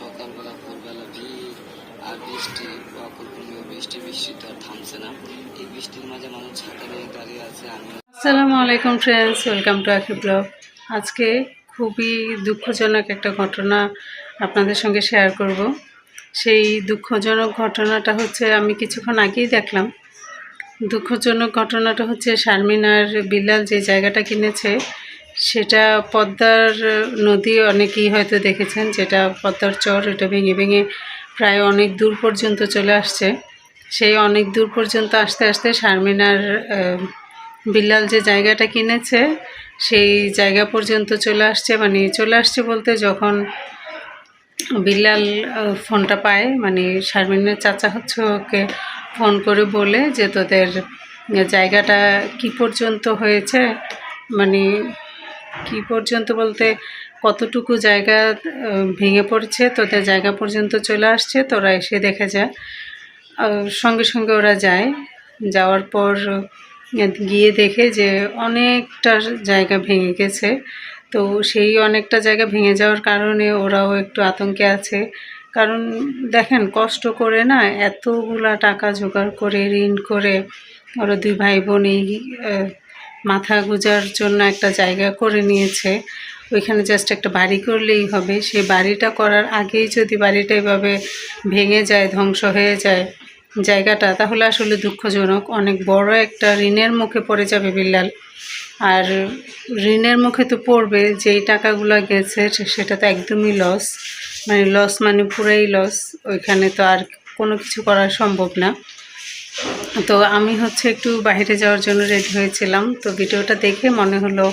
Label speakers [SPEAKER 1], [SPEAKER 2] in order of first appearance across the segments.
[SPEAKER 1] সকালবেলা ভোরবেলা ভিড় আর বৃষ্টি অকল্পনীয় বৃষ্টি বৃষ্টি তো আর থামছে না। এই বৃষ্টির মাঝে মানুষ ছাতা নিয়ে দাঁড়িয়ে আছে, আমি
[SPEAKER 2] আসসালামু আলাইকুম friends welcome to Akhi blog আজকে খুবই দুঃখজনক একটা ঘটনা আপনাদের সঙ্গে শেয়ার করব। সেই দুঃখজনক ঘটনাটা হচ্ছে, আমি কিছুক্ষণ আগেই দেখলাম। দুঃখজনক ঘটনাটা হচ্ছে শারমিনার বিলাল যে জায়গাটা কিনেছে সেটা পদ্মার নদী অনেকেই হয়তো দেখেছেন, যেটা পদ্মার চর, এটা ভেঙে ভেঙে প্রায় অনেক দূর পর্যন্ত চলে আসছে। সেই অনেক দূর পর্যন্ত আসতে আসতে শারমিনার বিল্লাল যে জায়গাটা কিনেছে, সেই জায়গা পর্যন্ত চলে আসছে। মানে চলে আসছে বলতে যখন বিল্লাল ফোনটা পায় মানে শারমিনের চাচা হচ্ছে ওকে ফোন করে বলে যে তোদের জায়গাটা কি পর্যন্ত হয়েছে? মানে কি পর্যন্ত বলতে কতটুকু জায়গা ভেঙে পড়ছে তোদের জায়গা পর্যন্ত চলে আসছে তোরা এসে দেখে যা আহ, সঙ্গে সঙ্গে ওরা যায়। যাওয়ার পর গিয়ে দেখে যে অনেকটা জায়গা ভেঙে গেছে। তো সেই অনেকটা জায়গা ভেঙে যাওয়ার কারণে ওরাও একটু আতঙ্কে আছে। কারণ দেখেন কষ্ট করে না এতগুলা টাকা জোগাড় করে ঋণ করে ওরা দুই ভাই বোন এই মাথা গুজার জন্য একটা জায়গা করে নিয়েছে। ওইখানে জাস্ট একটা বাড়ি করলেই হবে। সেই বাড়িটা করার আগেই যদি বাড়িটা এভাবে ভেঙে যায়, ধ্বংস হয়ে যায় জায়গাটা, তাহলে আসলে দুঃখজনক। অনেক বড় একটা ঋণের মুখে পড়ে যাবে বিল্লাল। আর ঋণের মুখে তো পড়বে, যেই টাকাগুলো গেছে সেটা তো একদমই লস মানে লস মানে পুরাই লস ওইখানে তো আর কোনো কিছু করা সম্ভব না। তো আমি হচ্ছে একটু বাইরে যাওয়ার জন্য রেডি হয়েছিলাম। তো ভিডিওটা দেখে মনে হলো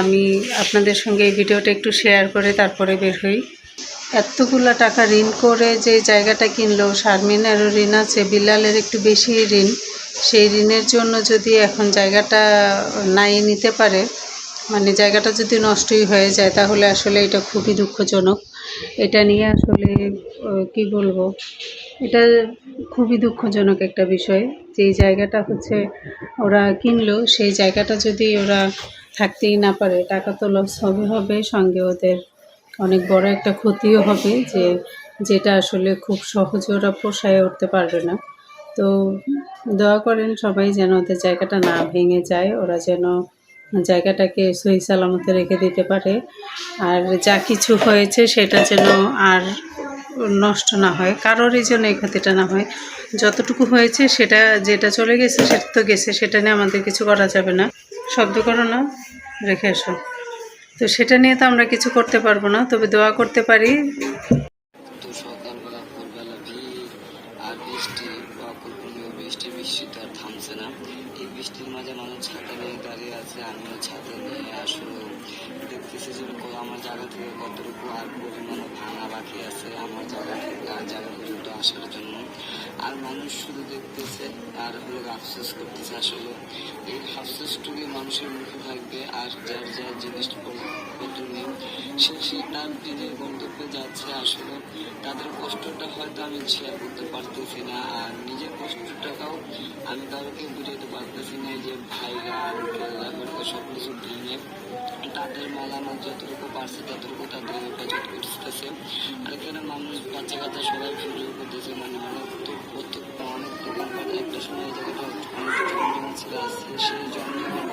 [SPEAKER 2] আমি আপনাদের সঙ্গে এই ভিডিওটা একটু শেয়ার করে তারপরে বের হই। এতগুলা টাকা ঋণ করে যে জায়গাটা কিনলো, শারমিনেরও ঋণ আছে, বিলালের একটু বেশি ঋণ। সেই ঋণের জন্য যদি এখন জায়গাটা নাই নিতে পারে মানে জায়গাটা যদি নষ্টই হয়ে যায়, তাহলে আসলে এটা খুবই দুঃখজনক। এটা নিয়ে আসলে কি বলব? এটা খুবই দুঃখজনক একটা বিষয়। যে জায়গাটা হচ্ছে ওরা কিনলো, সেই জায়গাটা যদি ওরা থাকতেই না পারে, টাকা তো লস হবে হবে, সঙ্গে ওদের অনেক বড় একটা ক্ষতিও হবে যে যেটা আসলে খুব সহজে ওরা পোষায় উঠতে পারবে না। তো দোয়া করেন সবাই যেন ওদের জায়গাটা না ভেঙে যায়, ওরা যেন জায়গাটাকে সহি সালামতে রেখে দিতে পারে। আর যা কিছু হয়েছে সেটা যেন আর নষ্ট না হয় কারোরই যেন এই ক্ষতিটা না হয়। যতটুকু হয়েছে সেটা, যেটা চলে গেছে সেটা তো গেছে, সেটা নিয়ে আমাদের কিছু করা যাবে না। শব্দ করো না, রেখে এসো। তো সেটা নিয়ে তো আমরা কিছু করতে পারব না, তবে দোয়া করতে পারি।
[SPEAKER 1] আমার জায়গা থেকে কতটুকু আর পরিমাণে জায়গা আর জায়গা পর্যন্ত আসার জন্য আর মানুষ শুধু দেখতেছে আর হলো আফসোস করতেছে আসলে এই আফসোসটুকু মানুষের মুখে থাকবে আর যার যার নেই সে সে তার নিজের গন্তব্যে যাচ্ছে আসলে তাদের কষ্টটা হয়তো আমি শেয়ার করতে পারতেছি না আর নিজের কষ্টটাও আমি কাউকে বুঝাতে পারতেছি না যে ভাইরা সব কিছু তাদের মালামাল যতটুকু পারছে, ততটুকু তাদের হেফাজত করতেছে আর এখানে মানুষ বাচ্চা কাচ্চা সবাই ভিডিও করতেছে মানে অনেক প্রত্যেক অনেক দোকানপাট একটা সময় জায়গাটা অনেক জমজমা ছিল সেই জমজমা